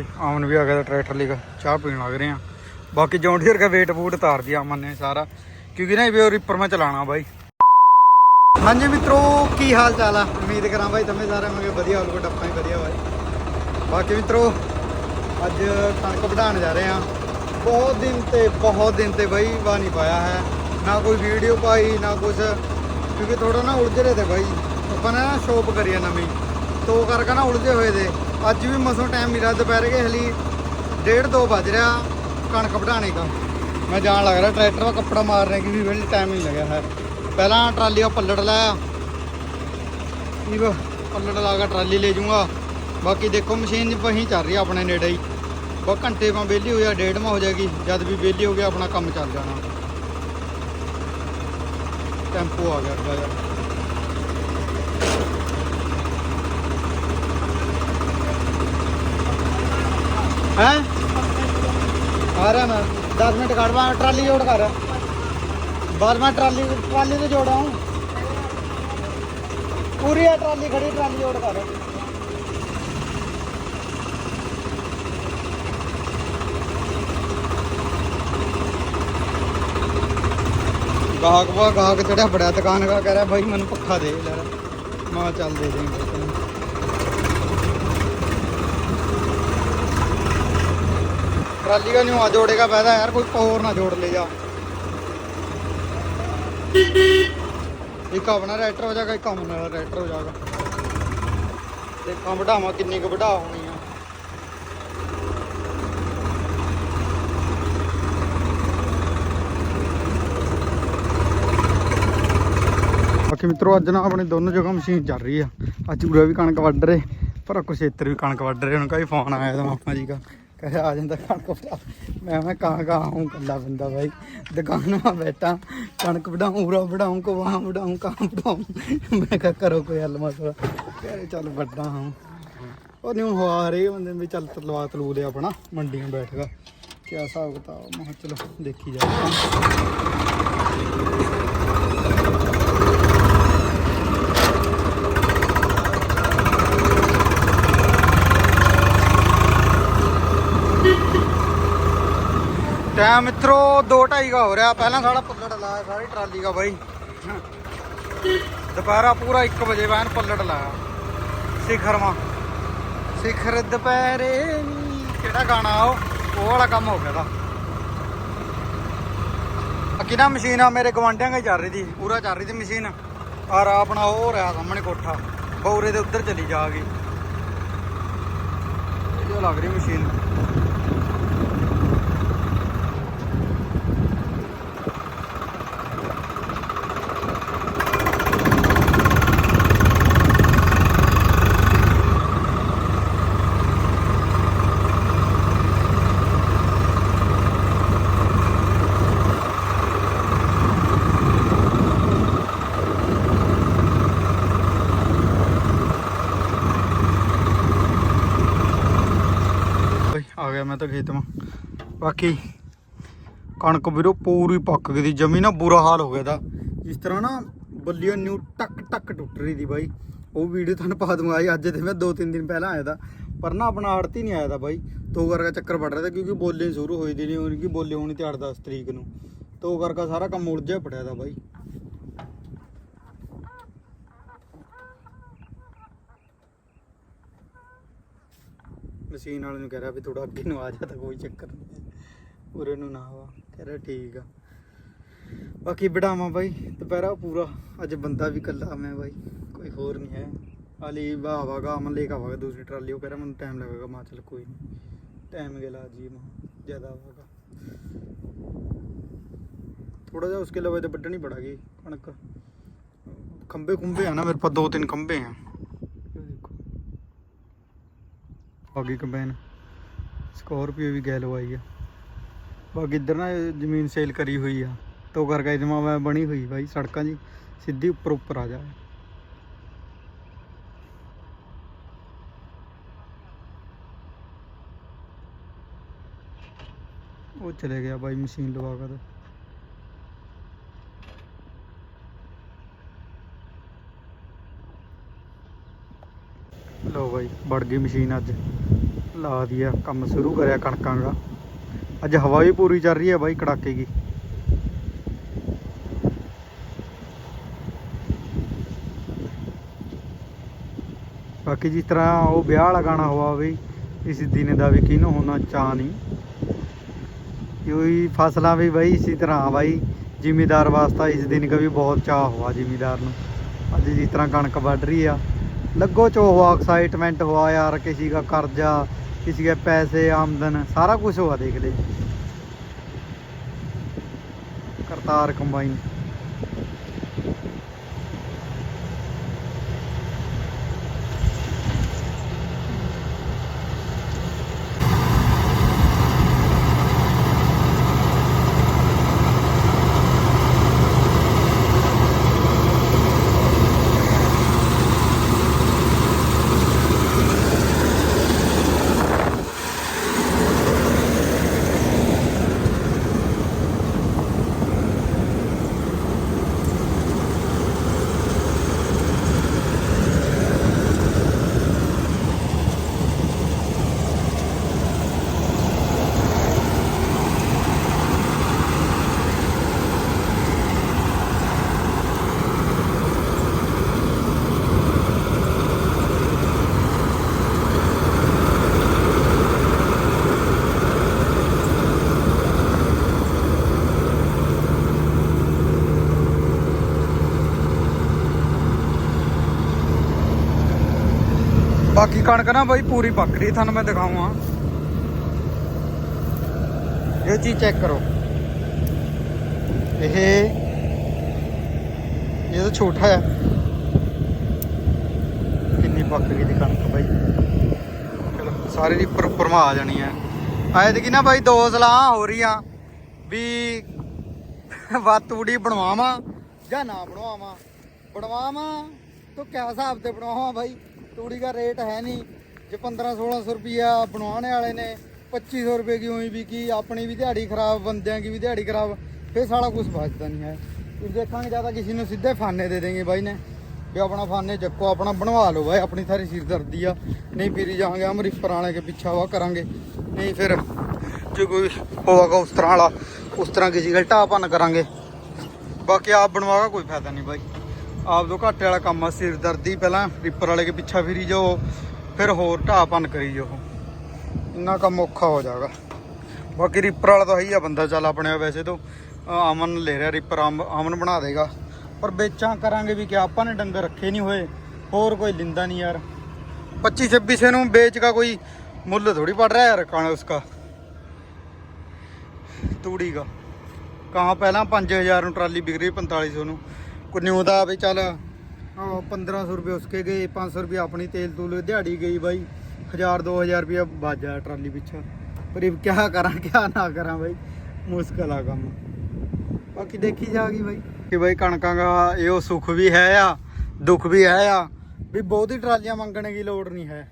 ਬਾਈ, ਆਮਨ ਵੀ ਆ ਗਿਆ ਟਰੈਕਟਰ ਲਈ ਚਾਹ ਪੀਣ ਲੱਗ ਰਹੇ ਆ। ਬਾਕੀ ਜੌਂਡੀਅਰ ਦਾ ਵੇਟ ਬੂਟ ਤਾਰ ਦਿਆ ਅਮਨ ਨੇ ਸਾਰਾ। ਕਿਉਂਕਿ ਨਾ ਇਹ ਰਿਪਰ ਮੈਂ ਚਲਾਣਾ ਬਾਈ। ਹਾਂਜੀ ਮਿੱਤਰੋ, ਕੀ ਹਾਲ ਚਾਲ ਆ? ਉਮੀਦ ਕਰਾਂ ਬਾਈ તમે ਸਾਰੇ ਮਗੇ ਵਧੀਆ ਹੋਲਗੋ ਟੱਪਾਂ ਹੀ ਵਧੀਆ ਬਾਈ। ਬਾਕੀ ਮਿੱਤਰੋ, ਅੱਜ ਕਣਕ ਵਢਾਉਣ ਜਾ ਰਹੇ ਆ। ਬਹੁਤ ਦਿਨ ਤੇ, ਬਹੁਤ ਦਿਨ ਤੇ ਬਾਈ ਵਾ ਨਹੀਂ ਪਾਇਆ ਹੈ। ਨਾ ਕੋਈ ਵੀਡੀਓ ਪਾਈ, ਨਾ ਕੁਝ ਕਿਉਂਕਿ ਥੋੜਾ ਨਾ ਉਲਝ ਰਹੇ ਤੇ ਬਾਈ। ਆਪਾਂ ਨੇ ਨਾ ਸ਼ੋਪ ਕਰੀ ਆ ਨਵੀਂ। ਤੋ ਕਰਕੇ ਨਾ ਉਲਝੇ ਹੋਏ ਦੇ ਅੱਜ ਵੀ ਮਸੋਂ ਟਾਈਮ ਮਿਲਿਆ, ਦੁਪਹਿਰ ਕੇ ਹਲੀ ਡੇਢ ਦੋ ਵੱਜ ਰਿਹਾ ਕਣਕ ਵਢਾਣੇ ਦਾ। ਮੈਂ ਜਾਣ ਲੱਗ ਰਿਹਾ, ਟਰੈਕਟਰ ਦਾ ਕੱਪੜਾ ਮਾਰਨੇ ਕੀ ਵੀ ਵੇਲੇ ਟਾਈਮ ਨਹੀਂ ਲੱਗਿਆ ਹੈ। ਪਹਿਲਾਂ ਟਰਾਲੀ ਉਹ ਪੱਲੜ ਲਾਇਆ। ਇਹ ਪੱਲੜ ਲਾ ਕੇ ਟਰਾਲੀ ਲੈ ਜਾਊਂਗਾ। ਬਾਕੀ ਦੇਖੋ, ਮਸ਼ੀਨ ਵਹੀਂ ਚੱਲ ਰਹੀ ਆ ਆਪਣੇ ਨੇੜੇ ਹੀ। ਬਸ ਘੰਟੇ ਬਾਅਦ ਵਿਹਲੀ ਹੋ ਜਾ ਡੇਢ ਮਾ ਹੋ ਜਾਏਗੀ। ਜਦ ਵੀ ਵਿਹਲੀ ਹੋ ਗਿਆ, ਆਪਣਾ ਕੰਮ ਚੱਲ ਜਾਣਾ। ਟੈਂਪੋ ਆ ਗਿਆ ਅੱਗਾ ਯਾਰ ਹੈ? ਆ ਰਿਹਾ ਮੈਂ। 10 ਮਿੰਟ ਕੱਢਵਾ ਟਰਾਲੀ ਜੋੜ ਕਰ। ਬਾਅਦ ਮੈਂ ਟਰਾਲੀ ਟਰਾਲੀ ਤੇ ਜੋੜਾ ਪੂਰੀ ਆ ਟਰਾਲੀ ਖੜੀ, ਟਰਾਲੀ ਜੋੜ ਕਰ। ਗਾਹਕ ਵਾ, ਗਾਹਕ ਚੜਿਆ ਬੜਿਆ ਦੁਕਾਨ ਦਾ ਕਹਿ ਰਿਹਾ, ਬਾਈ, ਮੈਨੂੰ ਪੱਖਾ ਦੇ, ਲੈ ਮਾਂ ਚੱਲ ਦੇ ਦੇਂਗੇ ਤੈਨੂੰ ਟਰਾਲੀ ਦਾ ਨਿਉਆ ਜੋੜੇਗਾ, ਫਾਇਦਾ ਯਾਰ, ਕੋਈ ਹੋਰ ਨਾ ਜੋੜ ਲੈ ਜਾ ਇੱਕ ਆਪਣਾ ਰੈਟਰ ਹੋ ਜਾਗਾ ਇੱਕ ਆਪਣਾ ਰੈਟਰ ਹੋ ਜਾਗਾ ਦੇਖਾਂ ਵਢਾਵਾਂ ਕਿੰਨੀ ਕੁ ਵਢਾ ਹੋਣੀ ਆ। ਬਾਕੀ ਮਿੱਤਰੋ, ਅੱਜ ਨਾ ਆਪਣੇ ਦੋਨੋਂ ਜਗ੍ਹਾ ਮਸ਼ੀਨ ਚੱਲ ਰਹੀ ਆ। ਅੱਜ ਪੂਰਾ ਵੀ ਕਣਕ ਵੱਢ ਰਹੇ, ਪਰ ਕੁਛ ਇੱਤਰ ਵੀ ਕਣਕ ਵੱਢ ਰਹੇ ਉਹਨਾਂ ਕਾ ਫੋਨ ਆਇਆ ਤਾਂ ਮਾਪਾ ਜੀ ਦਾ ਕਹੇ ਆ ਜਾਂਦਾ ਕਣਕ ਵੜਾ ਮੈਂ ਮੈਂ ਕਾਂ ਕਾਂ ਹੂੰ ਕੱਲਾ ਬੰਦਾ ਬਾਈ। ਦੁਕਾਨ ਮਾ ਬੈਠਾ, ਕਣਕ ਵਡਾਉਂ ਉਰਾ ਵਡਾਉਂ ਕੋ ਵਾਂ ਵਡਾਉਂ ਕਾਂ ਵਡਾਉਂ ਮੈਂ ਕਹਾ ਕਰੋ ਕੋਈ ਹੱਲ ਮਸਲਾ ਕਹੇ ਚੱਲ ਵੱਡਾ ਹਾਂ। ਉਹ ਨਿਉ ਹੋ ਆ ਰਹੇ ਬੰਦੇ ਵੀ ਚੱਲ ਤਲਵਾ ਤਲੂ ਦੇ ਆਪਣਾ, ਮੰਡੀਆਂ ਬੈਠ ਗਾ ਕਿਆ ਹਿਸਾਬ ਕਿਤਾਬ ਮੈਂ ਚਲੋ ਦੇਖੀ ਜਾ ਟਾਈਮ ਮਿੱਤਰੋ 2:30 ਦਾ ਹੋ ਰਿਹਾ। ਪਹਿਲਾਂ ਸਾਡਾ ਪੱਲੜ ਲਾਇਆ, ਸਾਰੀ ਟਰਾਲੀ ਦਾ ਬਾਈ। ਦੁਪਹਿਰਾ ਪੂਰਾ 1 ਵਜੇ ਵੈਨ ਪੱਲੜ ਲਾਇਆ। ਸਿਖਰ ਮਾ। ਸਿਖਰ ਦੁਪਹਿਰੇ ਨੀ ਕਿਹੜਾ ਗਾਣਾ ਉਹ? ਉਹ ਵਾਲਾ ਕੰਮ ਹੋ ਗਿਆ ਦਾ ਅੱਗੇ ਮਸ਼ੀਨ ਆ? ਮੇਰੇ ਗਵਾਂਢਿਆਂ ਦੀ ਚੱਲ ਰਹੀ ਸੀ, ਪੂਰਾ ਚੱਲ ਰਹੀ ਸੀ ਮਸ਼ੀਨ। ਔਰ ਆਪਣਾ ਉਹ ਰਿਹਾ ਸਾਹਮਣੇ ਕੋਠਾ। ਬੌਰੇ ਦੇ ਉੱਧਰ ਚਲੀ ਜਾ ਗਈ ਇਹ ਲੱਗ ਰਹੀ ਮਸ਼ੀਨ ਬਈ ਆ ਗਿਆ ਮੈਂ ਤਾਂ ਖੇਤ ਮਾ ਬਾਕੀ ਕਣਕ ਵੀਰੋ ਪੂਰੀ ਪੱਕ ਗਈ ਦੀ ਜਮੀ ਨਾ ਬੁਰਾ ਹਾਲ ਹੋ ਗਿਆ ਦਾ ਜਿਸ ਤਰ੍ਹਾਂ ਨਾ ਬੱਲੀਆਂ ਨਿਊ ਟੱਕ ਟਕ ਟੁੱਟ ਰਹੀ ਦੀ ਬਾਈ। ਉਹ ਵੀਡੀਓ ਤੁਹਾਨੂੰ ਪਾ ਦੂੰਗਾ ਆਈ ਅੱਜ ਤੇ ਮੈਂ ਦੋ ਤਿੰਨ ਦਿਨ ਪਹਿਲਾਂ ਆਇਆ ਦਾ ਪਰ ਨਾ ਆਪਣਾ ਆੜਤੀ ਨਹੀਂ ਆਇਆ ਦਾ ਬਾਈ। ਤੋ ਕਰਕੇ ਚੱਕਰ ਪੜ ਰਿਹਾ ਤਾ ਕਿਉਂਕਿ ਬੋਲੇ ਸ਼ੁਰੂ ਹੋਈ ਦੀ ਨਹੀਂ ਹੋਣੀ ਕਿ ਬੋਲੇ ਹੋਣੀ ਤੇ 8-10 ਤਰੀਕ ਨੂੰ। ਤੋ ਕਰਕੇ ਸਾਰਾ ਕੰਮ ਉਲਝਿਆ ਪੜਿਆ ਦਾ ਬਾਈ। ਮਸ਼ੀਨ ਵਾਲੇ ਨੂੰ ਕਹਿ ਰਿਹਾ ਵੀ ਥੋੜਾ ਅੱਗੇ ਨੂੰ ਆ ਜਾ ਤਾਂ ਕੋਈ ਚੱਕਰ ਨਹੀਂ ਉਰੇ ਨੂੰ ਨਾ ਆਵਾ ਕਹਿ ਰਿਹਾ ਠੀਕ ਆ। ਬਾਕੀ ਵਡਾਵਾਂ ਬਾਈ। ਦੁਪਹਿਰਾ ਪੂਰਾ। ਅੱਜ ਬੰਦਾ ਵੀ ਕੱਲਾ ਮੈਂ ਬਾਈ। ਕੋਈ ਹੋਰ ਨਹੀਂ ਹੈ। ਅਲੀ ਬਾਵਾਗਾ ਮਨ ਲੈ ਕੇ ਆਵਾਗਾ ਦੂਸਰੀ ਟਰਾਲੀ, ਉਹ ਕਹਿ ਰਿਹਾ ਮੈਨੂੰ ਟਾਈਮ ਲੱਗੇਗਾ। ਮੈਂ ਕਿਹਾ ਚੱਲ ਕੋਈ ਨਹੀਂ ਟਾਈਮ गेला ਜੀ ਮੈਂ। ਜ਼ਿਆਦਾ ਆਵਾਗਾ ਥੋੜਾ ਜਿਹਾ ਉਸਕੇ ਲਵੇ ਤੇ ਵੱਢਣੀ ਪੜਾ ਗਈ ਕਣਕ। ਖੰਬੇ ਖੁੰਬੇ ਆ ਨਾ ਮੇਰੇ ਪਾਸ ਦੋ ਤਿੰਨ ਖੰਬੇ ਆ ਇਹ ਦੇਖੋ ਬਾਕੀ ਕੰਬਾਈਨ। ਸਕੋਰਪੀਓ ਵੀ ਗੈ ਲਵਾਈ ਆ। ਬਾਕੀ ਇੱਧਰ ਨਾ ਇਹ ਜ਼ਮੀਨ ਸੇਲ ਕਰੀ ਹੋਈ ਆ। ਤੋ ਕਰਕੇ ਜਮਾ ਮੈਂ ਬਣੀ ਹੋਈ ਬਾਈ ਸੜਕਾਂ ਜੀ। ਸਿੱਧੀ ਉੱਪਰ ਉੱਪਰ ਆ ਜਾ। ਉਹ ਚਲੇ ਗਿਆ ਬਾਈ ਮਸ਼ੀਨ ਲਵਾ ਕੇ ਤੇ ਲਓ ਬਾਈ, ਵੜ ਗਈ ਮਸ਼ੀਨ ਅੱਜ। ਲਾ ਦਿਆ ਕੰਮ ਸ਼ੁਰੂ ਕਰਿਆ ਕਣਕਾਂ ਦਾ। ਅੱਜ ਹਵਾ ਵੀ ਪੂਰੀ ਚੱਲ ਰਹੀ ਹੈ ਬਾਈ, ਕੜਾਕੇ ਦੀ। ਬਾਕੀ ਜਿਸ ਤਰ੍ਹਾਂ ਉਹ ਵਿਆਹ ਵਾਲਾ ਗਾਣਾ ਹੋਆ ਵੀ ਇਸ ਦਿਨ ਦਾ ਵੀ ਕਿਹਨੂੰ ਹੋਣਾ ਚਾਹ ਨਹੀਂ। ਉਹੀ ਫਸਲਾਂ ਵੀ ਬਈ, ਇਸੇ ਤਰ੍ਹਾਂ ਬਾਈ, ਜ਼ਿਮੀਦਾਰ ਵਾਸਤਾ ਇਸ ਦਿਨ ਕਾ ਵੀ ਬਹੁਤ ਚਾਅ ਹੋਆ ਜ਼ਿਮੀਦਾਰ ਨੂੰ। ਅੱਜ ਜਿਸ ਤਰ੍ਹਾਂ ਕਣਕ ਵੱਢ ਰਹੀ ਆ लगो चो हुआ एक्साइटमेंट हुआ यार किसी का कर्जा किसी के पैसे आमदन सारा कुछ हुआ देख ले करतार कंबाइन ਕਣਕ ਨਾ ਬਾਈ ਪੂਰੀ ਪੱਕ ਰਹੀ ਤੁਹਾਨੂੰ ਮੈਂ ਦਿਖਾਵਾਂ ਇਹ ਚੀਜ਼ ਚੈੱਕ ਕਰੋ। ਇਹ ਇਹ ਤਾਂ ਛੋਟਾ ਹੈ। ਕਿੰਨੀ ਪੱਕ ਗਈ ਦੀ ਕਣਕ ਬਾਈ। ਚਲੋ, ਸਾਰੇ ਦੀ ਉੱਪਰ ਉੱਪਰ ਆ ਜਾਣੀ ਹੈ। ਐਤਕੀ ਨਾ ਬਾਈ ਦੋ ਸਲਾਹ ਹੋ ਰਹੀਆਂ ਵੀ ਵਾਤੂੜੀ ਬਣਵਾਵਾਂ ਜਾਂ ਨਾ ਬਣਵਾਵਾਂ। ਬਣਵਾਵਾਂ ਤਾਂ ਕਿਆ ਹਿਸਾਬ ਤੇ ਬਣਵਾਵਾਂ ਬਾਈ? ਤੂੜੀ ਦਾ ਰੇਟ ਹੈ ਨਹੀਂ। ਜੇ 15 1600 ਰੁਪਿਆ ਬਣਵਾਉਣੇ ਵਾਲੇ ਨੇ 2500 ਰੁਪਏ ਕੀ ਹੋਈ ਵੀ ਕੀ ਆਪਣੀ ਵੀ ਦਿਹਾੜੀ ਖਰਾਬ, ਬੰਦਿਆਂ ਦੀ ਵੀ ਦਿਹਾੜੀ ਖਰਾਬ, ਫੇਰ ਸਾਰਾ ਕੁਝ ਬਚਦਾ ਨਹੀਂ ਹੈ। ਫਿਰ ਦੇਖਾਂਗੇ ਜ਼ਿਆਦਾ ਕਿਸੇ ਨੂੰ ਸਿੱਧੇ ਫਾਨੇ ਦੇ ਦੇਂਗੇ ਬਾਈ ਨੇ, ਵੀ ਆਪਣਾ ਫਾਨੇ ਚੱਕੋ, ਆਪਣਾ ਬਣਵਾ ਲਓ ਬਾਈ, ਆਪਣੀ ਸਾਰੀ ਸਿਰਦਰਦੀ ਆ। ਨਹੀਂ ਫਿਰੀ ਜਾਵਾਂਗੇ ਹਮ ਰਿਪਰ ਵਾਲੇ ਕੇ ਪਿੱਛਾ ਵਾ ਕਰਾਂਗੇ। ਨਹੀਂ ਫਿਰ, ਜੇ ਕੋਈ ਹੋਵੇਗਾ ਉਸ ਤਰ੍ਹਾਂ ਵਾਲਾ, ਉਸ ਤਰ੍ਹਾਂ ਕਿਸੇ ਦਾ ਢਾਹ ਭੰਨ ਕਰਾਂਗੇ। ਬਾਕੀ ਆਪ ਬਣਵਾਗਾ ਕੋਈ ਫਾਇਦਾ ਨਹੀਂ ਬਾਈ। ਆਪ ਆਪਦੋ ਘਾਟੇ ਵਾਲਾ ਕੰਮ ਆ, ਸਿਰ ਦਰਦੀ ਪਹਿਲਾਂ, ਰਿਪਰ ਵਾਲੇ ਕੇ ਪਿੱਛਾ ਫਿਰੀ ਜੋ ਫਿਰ ਹੋਰ ਢਾਪਨ ਕਰੀ ਜਾਓ। ਇੰਨਾ ਕੰਮ ਔਖਾ ਹੋ ਜਾਗਾ ਬਾਕੀ ਰਿਪਰ ਵਾਲਾ ਤਾਂ ਹੀ ਆ ਬੰਦਾ, ਚੱਲ ਆਪਣੇ ਵੈਸੇ ਤੋਂ ਅਮਨ ਲੈ ਰਿਹਾ ਰਿਪਰ ਅਮਨ ਬਣਾ ਦੇਗਾ। ਪਰ ਵੇਚਾਂ ਕਰਾਂਗੇ ਵੀ ਕਿ ਆਪਾਂ ਨੇ ਡੰਗਰ ਰੱਖੇ ਨਹੀਂ ਹੋਏ, ਹੋਰ ਕੋਈ ਲਿੰਦਾ ਨਹੀਂ ਯਾਰ। 25 26 ਨੂੰ ਵੇਚ ਦਾ ਕੋਈ ਮੁੱਲ ਥੋੜੀ ਪੜ ਰਿਹਾ ਯਾਰ ਕਾਣਾ ਉਸਕਾ। ਤੂੜੀ ਦਾ ਕਹਾਂ ਪਹਿਲਾਂ 5000 ਨੂੰ ਟਰਾਲੀ ਵਿਕ ਰਹੀ 4500 ਨੂੰ। ਕੋਈ ਦਾ ਵੀ ਚੱਲ, ਆਹ 1500 ਰੁਪਏ ਉਸਕੇ ਗਏ 500 ਰੁਪਏ ਆਪਣੀ ਤੇਲ ਤੂਲ ਦਿਹਾੜੀ ਗਈ ਬਾਈ 1000 2000 ਰੁਪਏ ਬਾਜਾ ਟਰਾਲੀ ਪਿੱਛੇ। ਪਰ ਇਹ ਕਿਆ ਕਰਾਂ, ਕਿਆ ਨਾ ਕਰਾਂ ਬਾਈ, ਮੁਸ਼ਕਲ ਆ ਕੰਮ। ਬਾਕੀ ਦੇਖੀ ਜਾਗੀ ਬਾਈ। ਕਿ ਬਾਈ ਕਣਕਾਂ ਦਾ ਇਹ ਉਹ ਸੁੱਖ ਵੀ ਹੈ ਆ, ਦੁੱਖ ਵੀ ਹੈ ਆ, ਵੀ ਬਹੁਤੀ ਟਰਾਲੀਆਂ ਮੰਗਣ ਦੀ ਲੋੜ ਨਹੀਂ ਹੈ।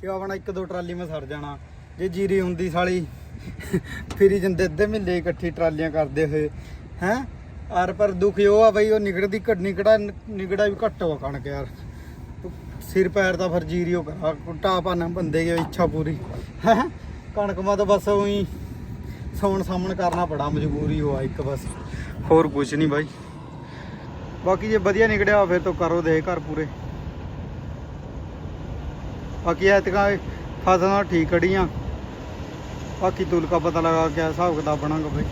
ਕਿ ਆਪਣਾ ਇੱਕ ਦੋ ਟਰਾਲੀ ਮੈਂ ਸਰ ਜਾਣਾ, ਜੇ ਜੀਰੀ ਹੁੰਦੀ ਸਾਲੀ, ਫਿਰੀ ਜਾਂਦੇ ਅੱਧੇ ਮਹੀਨੇ ਇਕੱਠੀ ਟਰਾਲੀਆਂ ਕਰਦੇ ਹੋਏ, ਹੈ? ਯਾਰ ਪਰ ਦੁੱਖ ਇਹ ਆ ਬਈ ਉਹ ਨਿਕੜਦੀ ਘਟ ਨਿਕੜਾ ਨਿਕੜਾ ਵੀ ਘੱਟ ਹੋ ਕਣਕ ਯਾਰ। ਸਿਰ ਪੈਰ ਤਾਂ ਫਿਰ ਕਰਾ ਕੁੱਟਾ ਪਾਣਾ ਬੰਦੇ ਦੀ ਇੱਛਾ ਪੂਰੀ। ਹੈ? ਕਣਕ ਮਾ ਤਾਂ ਬਸ ਉਹੀ ਸੌਣ ਸਾਹਮਣ ਕਰਨਾ ਬੜਾ ਮਜਬੂਰੀ ਹੋਆ ਇੱਕ ਬਸ। ਹੋਰ ਕੁਝ ਨਹੀਂ ਬਾਈ। ਬਾਕੀ ਜੇ ਵਧੀਆ ਨਿਕੜਿਆ ਫਿਰ ਤਾਂ ਕਰੋ ਦੇ ਘਰ ਪੂਰੇ। ਬਾਕੀ ਐਤਕਾਂ ਫਸਲਾਂ ਠੀਕ ਕੜੀਆਂ ਬਾਕੀ ਤੁਲ ਕਾ ਪਤਾ ਲਗਾ ਕੇ ਹਿਸਾਬ ਕਿਤਾਬ ਬਣਾਂਗਾ ਬਈ।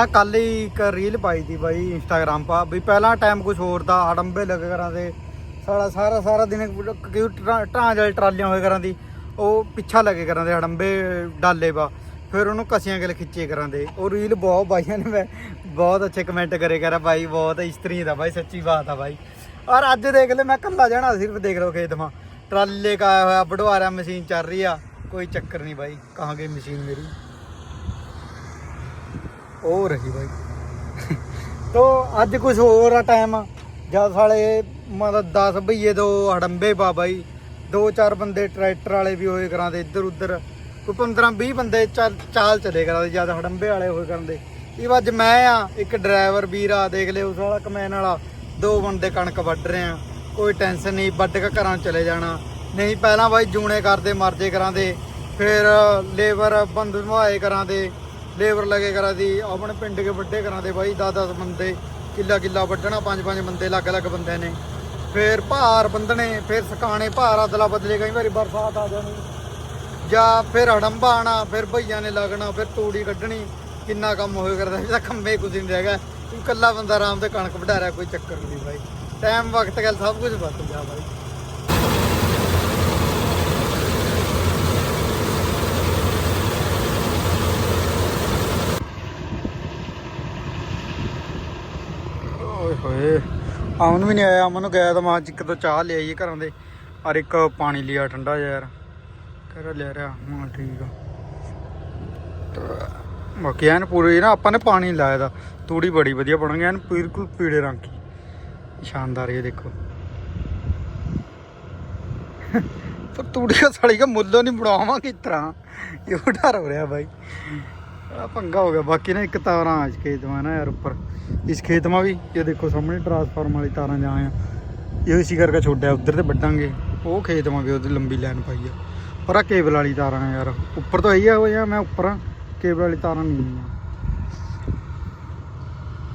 ਮੈਂ ਕੱਲ ਹੀ ਇੱਕ ਰੀਲ ਪਾਈ ਸੀ ਬਾਈ ਇੰਸਟਾਗ੍ਰਾਮ ਪਾ, ਵੀ ਪਹਿਲਾਂ ਟਾਈਮ ਕੁਝ ਹੋਰ ਦਾ, ਹੜੰਬੇ ਲੱਗੇ ਕਰਾਂ ਦੇ। ਸਾਰਾ ਸਾਰਾ ਸਾਰਾ ਦਿਨ ਕਿਉਂ ਟਰਾਂ ਵਾਲੀ ਟਰਾਲੀਆਂ ਹੋਏ ਕਰਾਂ ਦੀ। ਉਹ ਪਿੱਛਾ ਲੱਗੇ ਕਰਾਂ ਦੇ ਆੜੰਬੇ ਡਾਲੇ ਵਾ ਫਿਰ ਉਹਨੂੰ ਕਸੀਆਂ ਗਲ ਖਿੱਚੇ ਕਰਾਂ ਦੇ। ਉਹ ਰੀਲ ਬਹੁਤ ਬਾਈਆਂ ਨੇ ਮੈਂ। ਬਹੁਤ ਅੱਛੇ ਕਮੈਂਟ ਕਰੇ ਕਰਾ ਬਾਈ, ਬਹੁਤ ਇਸਤਰੀ ਦਾ ਬਾਈ, ਸੱਚੀ ਬਾਤ ਆ ਬਾਈ। ਔਰ ਅੱਜ ਦੇਖ ਲੈ, ਮੈਂ ਕੱਲਾ ਜਾਣਾ ਸਿਰਫ ਦੇਖ ਲਓ ਖੇਤ ਮਾ। ਟਰਾਲੇ ਕਾ ਆਇਆ ਹੋਇਆ ਬੜਵਾਰਾ ਮਸ਼ੀਨ ਚੱਲ ਰਹੀ ਆ। ਕੋਈ ਚੱਕਰ ਨਹੀਂ ਬਾਈ, ਕਹਾਂਗੇ ਮਸ਼ੀਨ ਮੇਰੀ। ਉਹ ਰਹੀ ਬਾਈ। ਤੋ ਅੱਜ ਕੁਝ ਹੋਰ ਆ ਟਾਈਮ ਜਦ ਸਾਲੇ ਮਤਲਬ 10 ਬਈਏ ਦੋ ਹੜੰਬੇ ਪਾ ਬਾਈ। ਦੋ ਚਾਰ ਬੰਦੇ ਟਰੈਕਟਰ ਵਾਲੇ ਵੀ ਹੋਏ ਕਰਾਂ ਦੇ ਇੱਧਰ ਉੱਧਰ। ਕੋਈ 15 20 ਬੰਦੇ ਚੱਲ, ਚਾਲ ਚਲੇ ਕਰਾਂ ਦੇ ਜਦ ਹੜੰਬੇ ਵਾਲੇ ਹੋਏ ਕਰਨ ਦੇ ਇਹ ਅੱਜ ਮੈਂ ਆ, ਇੱਕ ਡਰਾਈਵਰ ਵੀਰ ਆ, ਦੇਖ ਲਿਓ, ਉਸ ਵਾਲਾ ਕਮੈਨ ਵਾਲਾ। ਦੋ ਬੰਦੇ ਕਣਕ ਵੱਢ ਰਹੇ ਆ। ਕੋਈ ਟੈਨਸ਼ਨ ਨਹੀਂ, ਵੱਢ ਕੇ ਘਰਾਂ ਚਲੇ ਜਾਣਾ। ਨਹੀਂ, ਪਹਿਲਾਂ ਬਾਈ ਜੂਣੇ ਕਰਦੇ, ਮਰਜੇ ਕਰਾਂ ਦੇ ਫਿਰ ਲੇਬਰ ਬੰਦ ਨਵਾਏ ਕਰਾਂ ਦੇ ਲੇਬਰ ਲੱਗੇ ਕਰਾ ਦੀ ਆਪਣੇ ਪਿੰਡ ਕੇ ਵੱਡੇ ਕਰਾਂ ਦੇ ਬਾਈ 10 10 ਬੰਦੇ, ਕਿੱਲਾ ਕਿੱਲਾ ਵੱਢਣਾ ਪੰਜ ਪੰਜ ਬੰਦੇ ਅਲੱਗ ਅਲੱਗ ਬੰਦੇ ਨੇ। ਫਿਰ ਭਾਰ ਬੰਦਣੇ ਫਿਰ ਸਕਾਣੇ ਭਾਰ ਅਦਲਾ ਬਦਲੇ, ਕਈ ਵਾਰੀ ਬਰਸਾਤ ਆ ਜਾਣੀ। ਜਾਂ ਫਿਰ ਹੜੰਬਾ ਆਣਾ ਫਿਰ ਭਈਆਂ ਨੇ ਲੱਗਣਾ, ਫਿਰ ਤੂੜੀ ਕੱਢਣੀ, ਕਿੰਨਾ ਕੰਮ ਹੋਇਆ ਕਰਦਾ, ਇਹਦਾ ਕੰਮੇ ਕੁਝ ਨਹੀਂ ਰਹਿ ਗਿਆ। ਇਕੱਲਾ ਬੰਦਾ ਆਰਾਮ ਤੇ ਕਣਕ ਵਢਾ ਰਿਹਾ, ਕੋਈ ਚੱਕਰ ਨਹੀਂ ਬਾਈ। ਟਾਈਮ ਵਕਤ, ਗੱਲ ਸਭ ਕੁਝ ਬਦਲ ਗਿਆ ਬਾਈ। ਓਏ ਅਮਨ ਵੀ ਨਹੀਂ ਆਇਆ, ਅਮਨ ਨੂੰ ਗਿਆ ਤਾਂ ਮਾਂ ਇੱਕ ਤੋਂ ਚਾਹ ਲੈ ਆਈਏ ਘਰਾਂ ਦੇ, ਔਰ ਇੱਕ ਪਾਣੀ ਲਿਆ ਠੰਡਾ ਯਾਰ। ਕਰ ਲੈ ਰਿਹਾ, ਹਾਂ ਠੀਕ ਆ। ਬਾਕੀ ਐਨ ਪੂਰੀ ਨਾ, ਆਪਾਂ ਨੇ ਪਾਣੀ ਲਾਇਆ ਦਾ ਤੂੜੀ ਬੜੀ ਵਧੀਆ ਬਣ ਗਈ ਐਨ ਬਿਲਕੁਲ ਪੀੜੇ ਰੰਗ ਦੀ। ਸ਼ਾਨਦਾਰ ਇਹ ਦੇਖੋ। ਪਰ ਤੂੜੀ ਦਾ ਸਾਲੀ ਦਾ ਮੁੱਲੋਂ ਨਹੀਂ ਬਣਾਵਾਂ ਕਿਸ ਤਰ੍ਹਾਂ। ਇਹ ਡਰ ਹੋ ਰਿਹਾ ਬਾਈ। ਆ ਪੰਗਾ ਹੋ ਗਿਆ। ਬਾਕੀ ਨਾ ਇੱਕ ਤਾਰਾਂ ਅੱਜ ਖੇਤ ਮਾ ਨਾ ਯਾਰ ਉੱਪਰ। ਇਸ ਖੇਤ ਮਾ ਵੀ ਇਹ ਦੇਖੋ ਸਾਹਮਣੇ ਟਰਾਂਸਫਾਰਮ ਵਾਲੀ ਤਾਰਾਂ ਜਾ ਆ ਇਹ ਇਸੀ ਕਰਕੇ ਛੋੜਿਆ ਉਧਰ ਤੇ ਵੱਡਾਂਗੇ ਉਹ ਖੇਤ ਮਾ ਵੀ ਉਹਦੀ ਲੰਬੀ ਲਾਈਨ ਪਾਈ ਆ। ਪਰ ਆ ਕੇਬਲ ਵਾਲੀ ਤਾਰਾਂ ਯਾਰ। ਉੱਪਰ ਤਾਂ ਇਹੀ ਆ ਹੋਇਆ ਮੈਂ ਉੱਪਰ ਆ? ਕੇਬਲ ਵਾਲੀ ਤਾਰਾਂ ਨਹੀਂ ਆ।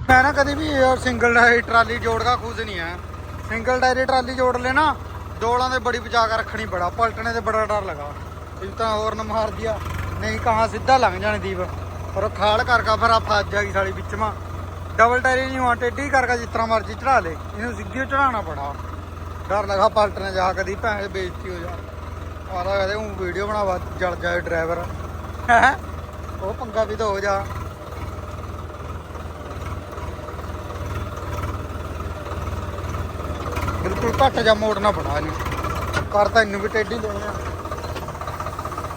ਮੈਂ ਨਾ ਕਦੇ ਵੀ ਯਾਰ ਸਿੰਗਲ ਡਾਇਰੀ ਟਰਾਲੀ ਜੋੜ ਕੇ ਖੁਦ ਨਹੀਂ ਆ। ਸਿੰਗਲ ਡਾਇਰੀ ਟਰਾਲੀ ਜੋੜ ਲੈਣਾ ਦੋਲਾਂ ਦੇ ਬੜੀ ਬਚਾ ਕੇ ਰੱਖਣੀ ਬੜਾ, ਪਲਟਣੇ ਤੇ ਬੜਾ ਡਰ ਲਗਾ। ਇਹ ਤਾਂ ਹੋਰ ਨਾ ਮਾਰ ਦਿਆ ਨਹੀਂ, ਕਹਾ ਸਿੱਧਾ ਲੰਘ ਜਾਣੀ ਦੀਪ। ਪਰ ਉਹ ਖਾਲ ਕਰਕਾ ਫਿਰ ਆ ਫਸ ਜਾਗੀ ਸਾਲੀ ਵਿੱਚ। ਡਬਲ ਟਾਇਰੀ ਨਹੀਂ ਹੋਣਾ, ਟੇਢੀ ਕਰਕਾ ਜਿਸ ਤਰ੍ਹਾਂ ਮਰਜ਼ੀ ਚੜਾ ਲੇ। ਇਹਨੂੰ ਸਿੱਧੀ ਚੜਾਉਣਾ ਪੜਾ। ਡਰ ਲਗਾ ਪਲਟਣੇ ਜਾ ਕਦੀ ਭੈਣ ਬੇਇੱਜ਼ਤੀ ਹੋ ਜਾ। ਆਰਾ ਕਹਦੇ ਉਹ ਵੀਡੀਓ ਬਣਾਵਾ, ਜਲ ਜਾਏ ਡਰਾਈਵਰ ਉਹ ਪੰਗਾ ਵੀ ਤਾਂ ਹੋ ਜਾ। ਬਿਲਕੁਲ ਘੱਟ ਜਾ ਮੋੜਨਾ ਪੜਾ ਇਹਨੂੰ। ਕਰ ਤਾਂ ਇਹਨੂੰ ਵੀ ਟੇਢੀ ਦੇਣੇ ਆ।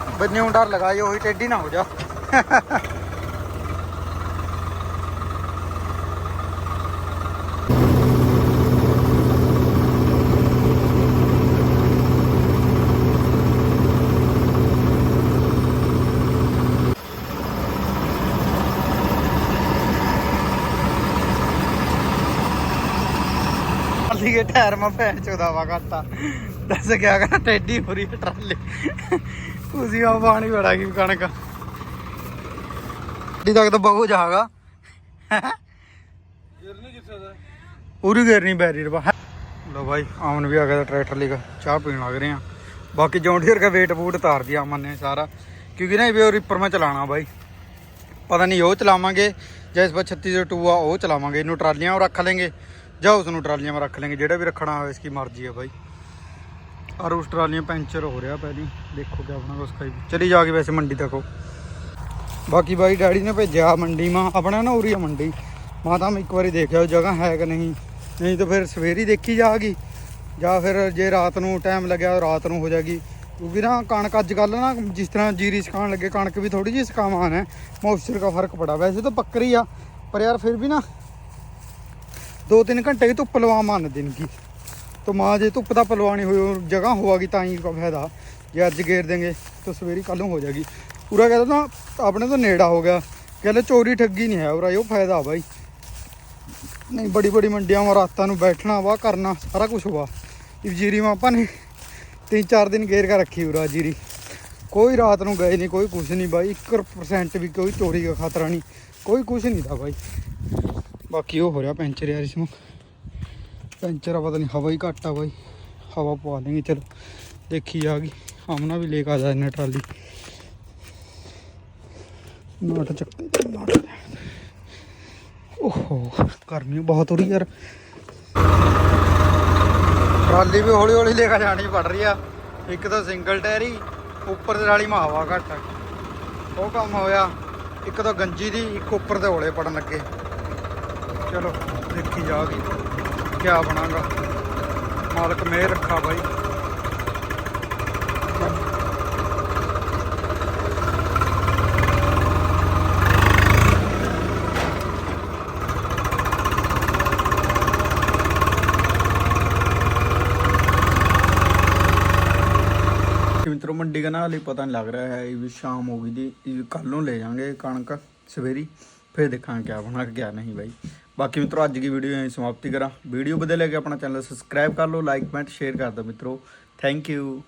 ਬੰਨੇ ਬੰਨਿਓ ਡਰ ਲਗਾਈ, ਉਹੀ ਟੇਢੀ ਨਾ ਹੋ ਜਾ। ਟਰਾਲੀ ਦੇ ਟਾਇਰ ਮੈਂ ਭੈਣ ਚੋਦਾ ਵਾ ਕਰਤਾ। ਦੱਸ ਕਿਆ ਕਰਾਂ ਟੇਢੀ ਹੋ ਰਹੀ ਹੈ ਆ ਪਾਣੀ ਬੜਾ ਕੀ ਕਣਕ? ਡੀ ਤੱਕ ਤਾਂ ਬਹੁ ਜਾਗਾ ਪੂਰੀ ਗੇਰਨੀ ਬੈਰੀ ਰਬਾ ਲੋ ਭਾਈ ਆਮਨ ਵੀ ਆ ਗਿਆ ਟਰੈਕਟਰ ਲਈ ਚਾਹ ਪੀਣ ਲੱਗ ਰਹੇ ਆ ਬਾਕੀ ਜੌਂਡੀਅਰ ਦਾ ਵੇਟ ਬੂਟ ਤਾਰ ਦਿਆ ਅਮਨ ਨੇ ਸਾਰਾ। ਕਿਉਂਕਿ ਨਾ ਇਹ ਰਿਪਰ ਮੈਂ ਚਲਾਣਾ ਬਾਈ। ਪਤਾ ਨਹੀਂ ਉਹ ਚਲਾਵਾਂਗੇ, ਜਾਂ ਇਸ ਵਾਰ 3602 ਆ, ਉਹ ਚਲਾਵਾਂਗੇ। ਇਹਨੂੰ ਟਰਾਲੀਆਂ ਉਹ ਰੱਖ ਲਾਂਗੇ ਜਾਂ ਉਸ ਨੂੰ ਟਰਾਲੀਆਂ ਮੈਂ ਰੱਖ ਲਾਂਗੇ, ਜਿਹੜਾ ਵੀ ਰੱਖਣਾ ਹੋਵੇ ਇਸ ਇਸकी ਮਰਜ਼ੀ ਆ ਬਾਈ। ਔਰ ਉਸ ਟਰਾਲੀਆਂ ਪੈਂਚਰ ਹੋ ਰਿਹਾ ਪਹਿਲੀ, ਦੇਖੋ ਕਿਆ ਆਪਣਾ ਕੁਛ ਖਾਈ ਚਲੀ ਜਾ ਕੇ ਵੈਸੇ ਮੰਡੀ ਤੱਕ ਉਹ। ਬਾਕੀ ਬਾਈ ਡੈਡੀ ਨੇ ਭੇਜਿਆ ਮੰਡੀ ਮਾਂ, ਆਪਣਾ ਨਾ ਉਰੀ ਆ ਮੰਡੀ। ਤਾਂ ਮੈਂ ਇੱਕ ਵਾਰੀ ਦੇਖਿਆ, ਉਹ ਜਗ੍ਹਾ ਹੈ ਕਿ ਨਹੀਂ? ਨਹੀਂ ਤਾਂ ਫਿਰ ਸਵੇਰੀ ਦੇਖੀ ਜਾਗੀ। ਜਾਂ ਫਿਰ ਜੇ ਰਾਤ ਨੂੰ ਟਾਈਮ ਲੱਗਿਆ ਰਾਤ ਨੂੰ ਹੋ ਜਾਗੀ। ਕਿਉਂਕਿ ਨਾ ਕਣਕ ਅੱਜ ਕੱਲ ਨਾ ਜਿਸ ਤਰ੍ਹਾਂ ਜੀਰੀ ਸੁਕਾਉਣ ਲੱਗੇ, ਕਣਕ ਵੀ ਥੋੜੀ ਜਿਹੀ ਸਕਾਵਾਨ ਹੈ ਮੌਇਸਚਰ ਦਾ ਫ਼ਰਕ ਪੜਾ ਵੈਸੇ ਤਾਂ ਪੱਕਰੀ ਆ, ਪਰ ਯਾਰ ਫਿਰ ਵੀ ਨਾ दो तीन घंटे की धुप्प लवा मान दिन की तो माँ जे धुप्प दा पलवानी हो जगह होगी ताई का फायदा जे अज गेर देंगे तो सवेरी कल हो जाएगी पूरा कहता ना अपने तो नेड़ा हो गया कहले चोरी ठगी नहीं है और यो फायदा भाई नहीं बड़ी बड़ी मंडियां में रातों ਨੂੰ बैठना वा करना सारा कुछ हुआ इस जीरी में ਆਪਾਂ ਨੇ ਤਿੰਨ ਚਾਰ ਦਿਨ ਗੇਰ ਕੇ ਰੱਖੀ ਉਰਾ ਜੀਰੀ ਕੋਈ ਰਾਤ ਨੂੰ ਗਏ ਨਹੀਂ ਕੋਈ ਕੁਛ ਨਹੀਂ ਬਾਈ 1% ਵੀ ਕੋਈ ਚੋਰੀ ਦਾ ਖਤਰਾ ਨਹੀਂ ਕੋਈ ਕੁਛ ਨਹੀਂ ਦਾ ਬਾਈ ਬਾਕੀ ਉਹ ਹੋ ਰਿਹਾ ਪੈਂਚਰ ਯਾਰ ਇਸਨੂੰ ਪੈਂਚਰ ਆ ਪਤਾ ਨਹੀਂ ਹਵਾ ਹੀ ਘੱਟ ਆ ਬਾਈ ਹਵਾ ਪਵਾ ਲੈਂਗੇ ਚਲੋ ਦੇਖੀ ਆ ਗਈ ਆਮਨਾ ਵੀ ਲੈ ਕੇ ਆ ਜਾ ਇਹਨੇ ਟਰਾਲੀ ਨਾਟ ਚੱਕ ਨਾਟ ਓਹੋ ਗਰਮੀ ਬਹੁਤ ਹੋ ਰਹੀ ਯਾਰ ਟਰਾਲੀ ਵੀ ਹੌਲੀ ਹੌਲੀ ਲੈ ਕੇ ਜਾਣੀ ਪੜ ਰਹੀ ਆ ਇੱਕ ਤਾਂ ਸਿੰਗਲ ਟਾਇਰੀ ਉੱਪਰ ਦੇ ਵਾਲੀ ਮਾਵਾ ਘੱਟ ਉਹ ਕੰਮ ਹੋਇਆ ਇੱਕ ਤਾਂ ਗੰਜੀ ਦੀ ਇੱਕ ਉੱਪਰ ਦੇ ਹੌਲੇ ਪੜਨ ਲੱਗੇ ਚਲੋ, ਦੇਖੀ ਜਾ ਜਾਗੀ ਕੀ ਬਣਾਗਾ? ਮਾਲਕ ਮੇਰ ਰੱਖਾ ਬਾਈ। ਮਿੱਤਰੋ, ਮੰਡੀ ਦਾ ਨਾ ਹਲੇ ਪਤਾ ਨਹੀਂ ਲੱਗ ਰਿਹਾ ਹੈ ਇਹ ਵੀ ਸ਼ਾਮ ਹੋ ਗਈ ਦੀ ਕੱਲ ਨੂੰ ਲੈ ਜਾਾਂਗੇ ਕਣਕ ਸਵੇਰੀ। ਫਿਰ ਦੇਖਾਂਗੇ ਕਿਆ ਬਣਾ ਕੇ, ਕਿਆ ਨਹੀਂ ਬਾਈ। ਬਾਕੀ ਮਿੱਤਰੋ, ਅੱਜ ਦੀ ਵੀਡੀਓ ਅਸੀਂ ਸਮਾਪਤੀ ਕਰਾਂ। ਵੀਡੀਓ ਵਧੀਆ ਲੱਗੇ ਆਪਣਾ ਚੈਨਲ ਸਬਸਕ੍ਰਾਈਬ ਕਰ ਲਓ ਲਾਈਕ ਕਮੈਂਟ ਸ਼ੇਅਰ ਕਰ ਦਿਓ ਮਿੱਤਰੋ। Thank you